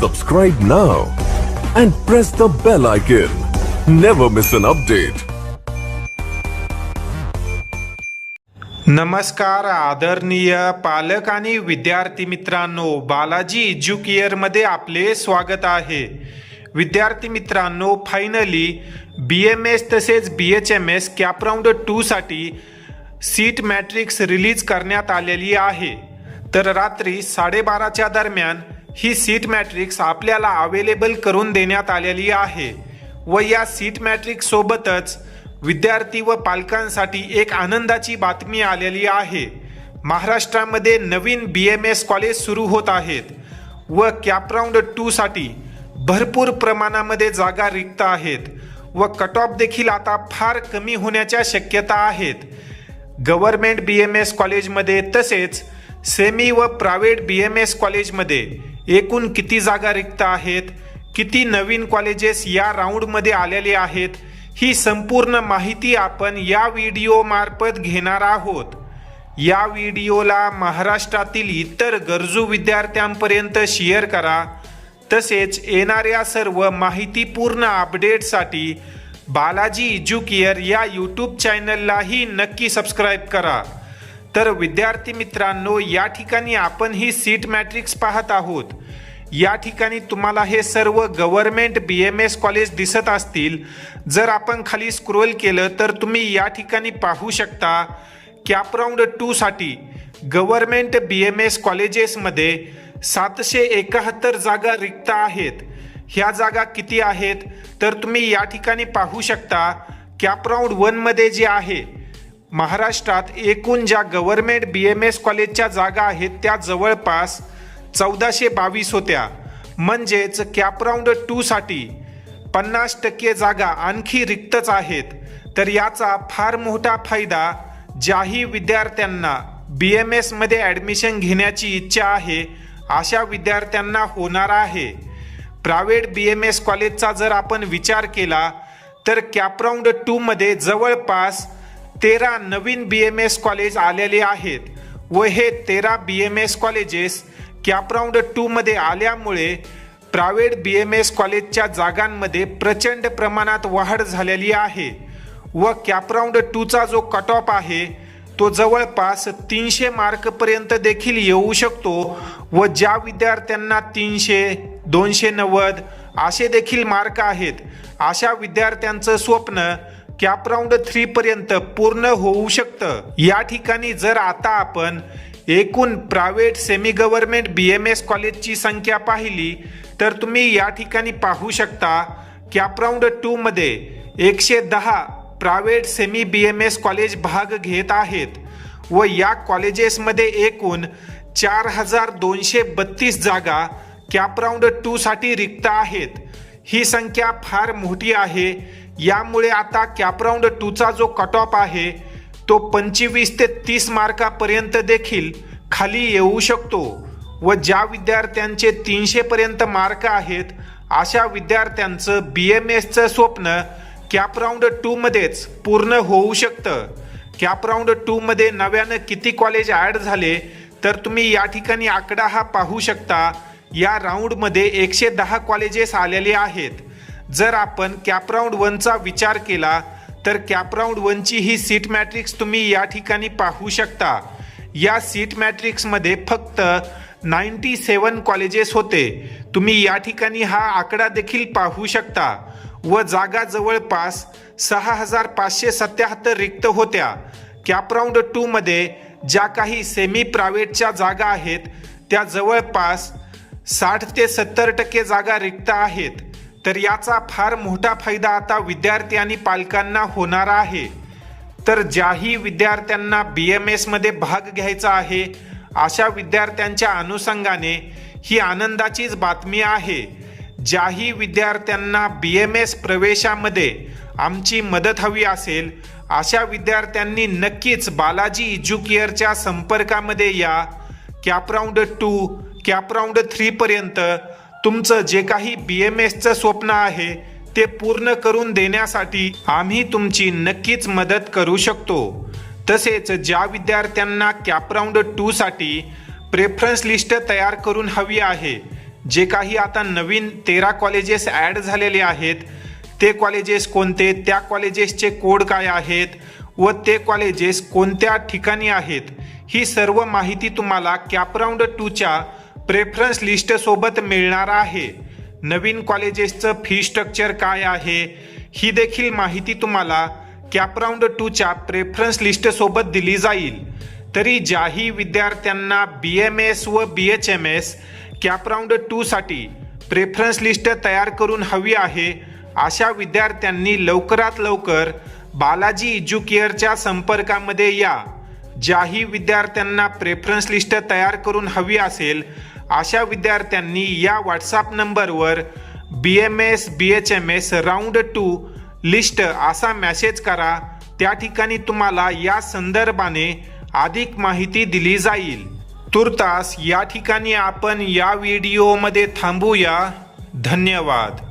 Subscribe now and press the bell icon. Never miss an update. नमस्कार आदरणीय पालक आणि विद्यार्थी मित्रांनो बालाजी एज्युकेअरमध्ये आपले स्वागत आहे विद्यार्थी मित्रांनो फायनली बी एम एस तसेच B H M S CAP round टूसाठी seat matrix release करण्यात आलेली आहे तर रात्री साडेबाराच्या दरम्यान ही सीट मॅट्रिक्स आपल्याला अवेलेबल करून देण्यात आलेली आहे व या सीट मॅट्रिक्ससोबतच विद्यार्थी व पालकांसाठी एक आनंदाची बातमी आलेली आहे. महाराष्ट्रामध्ये नवीन बी एम एस कॉलेज सुरू होत आहेत व कॅपराऊंड टूसाठी भरपूर प्रमाणामध्ये जागा रिक्त आहेत व कट ऑफ देखील आता फार कमी होण्याच्या शक्यता आहेत. गव्हर्मेंट बी एम एस कॉलेजमध्ये तसेच सेमी व प्रायव्हेट बी एम एस कॉलेजमध्ये एकूण किती जागा रिक्त आहेत? किती नवीन कॉलेजेस या राऊंडमध्ये आलेले आहेत? ही संपूर्ण माहिती आपण या व्हिडिओमार्फत घेणार आहोत. या व्हिडिओला महाराष्ट्रातील इतर गरजू विद्यार्थ्यांपर्यंत शेअर करा. तसेच येणाऱ्या सर्व माहितीपूर्ण अपडेटसाठी बालाजी एज्युकेअर या यूट्यूब चॅनललाही नक्की सबस्क्राईब करा. तर विद्यार्थी मित्रांनो या ठिकाणी आपण ही सीट मॅट्रिक्स पाहत आहोत. या ठिकाणी तुम्हाला हे सर्व government B M S college दिसत असतील. जर आपण खाली स्क्रोल केलं तर तुम्ही या ठिकाणी पाहू शकता कॅपराऊंड टूसाठी गव्हर्मेंट बी एम एस कॉलेजेसमध्ये सातशे एकाहत्तर जागा रिक्त आहेत. ह्या जागा किती आहेत? तर तुम्ही या ठिकाणी पाहू शकता कॅपराऊंड वनमध्ये जे आहे महाराष्ट्रात एकूण ज्या गव्हर्मेंट बी एम एस कॉलेजच्या जागा आहेत त्या जवळपास चौदाशे बावीस होत्या. म्हणजेच कॅपराऊंड टूसाठी पन्नास टक्के जागा आणखी रिक्तच आहेत. तर याचा फार मोठा फायदा ज्याही विद्यार्थ्यांना बी एम एसमध्ये ॲडमिशन घेण्याची इच्छा आहे अशा विद्यार्थ्यांना होणार आहे. प्रायव्हेट बी एम एस कॉलेजचा जर आपण विचार केला तर कॅपराऊंड टूमध्ये जवळपास तेरा नवीन बी एम एस कॉलेज आलेले आहेत. व हे तेरा B M S colleges CAP round टूमध्ये आल्यामुळे प्रायव्हेट बी एम एस कॉलेजच्या जागांमध्ये प्रचंड प्रमाणात वाढ झालेली आहे. व कॅपराऊंड टूचा जो कट ऑफ आहे तो जवळपास तीनशे मार्कपर्यंत देखील येऊ शकतो व ज्या विद्यार्थ्यांना तीनशे दोनशे नव्वद असे देखील मार्क आहेत अशा विद्यार्थ्यांचं स्वप्न कॅपराऊंड थ्री पर्यंत पूर्ण होऊ शकतं. या ठिकाणी जर आता आपण एकूण private semi government B M S कॉलेजची संख्या पाहिली तर तुम्ही या ठिकाणी पाहू शकता कॅप राऊंड टूमध्ये एकशे दहा private semi B M S college भाग घेत आहेत व या कॉलेजेसमध्ये एकूण चार हजार दोनशे बत्तीस जागा कॅप राऊंड टूसाठी रिक्त आहेत. ही संख्या फार मोठी आहे. यामुळे आता कॅपराऊंड टूचा जो कट ऑफ आहे तो पंचवीस ते तीस मार्कापर्यंत देखील खाली येऊ शकतो. व ज्या विद्यार्थ्यांचे तीनशेपर्यंत मार्क आहेत अशा विद्यार्थ्यांचं बी एम एसचं स्वप्न कॅपराऊंड टूमध्येच पूर्ण होऊ शकतं. कॅपराऊंड टूमध्ये नव्यानं किती कॉलेज ॲड झाले तर तुम्ही या ठिकाणी आकडा हा पाहू शकता. या राऊंडमध्ये एकशे दहा कॉलेजेस आलेले आहेत. जर आपण कॅपराऊंड वनचा विचार केला तर कॅपराऊंड वनची ही सीट मॅट्रिक्स तुम्ही या ठिकाणी पाहू शकता. या सीट मॅट्रिक्समध्ये फक्त नाईन्टी सेवन कॉलेजेस होते. तुम्ही या ठिकाणी हा आकडा देखील पाहू शकता. व जागा जवळपास सहा हजार पाचशे सत्याहत्तर रिक्त होत्या. कॅपराऊंड टूमध्ये ज्या काही सेमी प्रायव्हेटच्या जागा आहेत त्या जवळपास साठ ते सत्तर टक्के जागा रिक्त आहेत. तर याचा फार मोठा फायदा आता विद्यार्थी आणि पालकांना होणार आहे. तर ज्याही विद्यार्थ्यांना बी एम एसमध्ये भाग घ्यायचा आहे अशा विद्यार्थ्यांच्या अनुषंगाने ही आनंदाचीच बातमी आहे. ज्याही विद्यार्थ्यांना बी एम एस प्रवेशामध्ये आमची मदत हवी असेल अशा विद्यार्थ्यांनी नक्कीच बालाजी एज्युकेअरच्या संपर्कामध्ये या. कॅपराऊंड टू कॅपराऊंड थ्रीपर्यंत तुमचं जे काही बी एम एसचं स्वप्न आहे ते पूर्ण करून देण्यासाठी आम्ही तुमची नक्कीच मदत करू शकतो. तसेच ज्या विद्यार्थ्यांना कॅपराऊंड टूसाठी प्रेफरन्स लिस्ट तयार करून हवी आहे जे काही आता नवीन तेरा कॉलेजेस ॲड झालेले आहेत ते कॉलेजेस कोणते त्या कॉलेजेसचे कोड काय आहेत व ते कॉलेजेस कोणत्या ठिकाणी आहेत ही सर्व माहिती तुम्हाला कॅपराऊंड टूच्या प्रेफरन्स लिस्टसोबत मिळणार आहे. नवीन कॉलेजेसचं फी स्ट्रक्चर काय आहे ही देखील माहिती तुम्हाला कॅपराऊंड टूच्या प्रेफरन्स लिस्टसोबत दिली जाईल. तरी ज्याही विद्यार्थ्यांना बी एम एस व B H M S CAP round टूसाठी preference list तयार करून हवी आहे अशा विद्यार्थ्यांनी लवकरात लवकर बालाजी इज्युकेअरच्या संपर्कामध्ये या. ज्याही विद्यार्थ्यांना प्रेफरन्स लिस्ट तयार करून हवी असेल अशा विद्यार्थ्यांनी या व्हॉट्सअप नंबरवर B M S B H M S round two list असा मॅसेज करा. त्या ठिकाणी तुम्हाला या संदर्भाने अधिक माहिती दिली जाईल. तुर्तास या ठिकाणी आपण या व्हिडिओमध्ये थांबूया. धन्यवाद.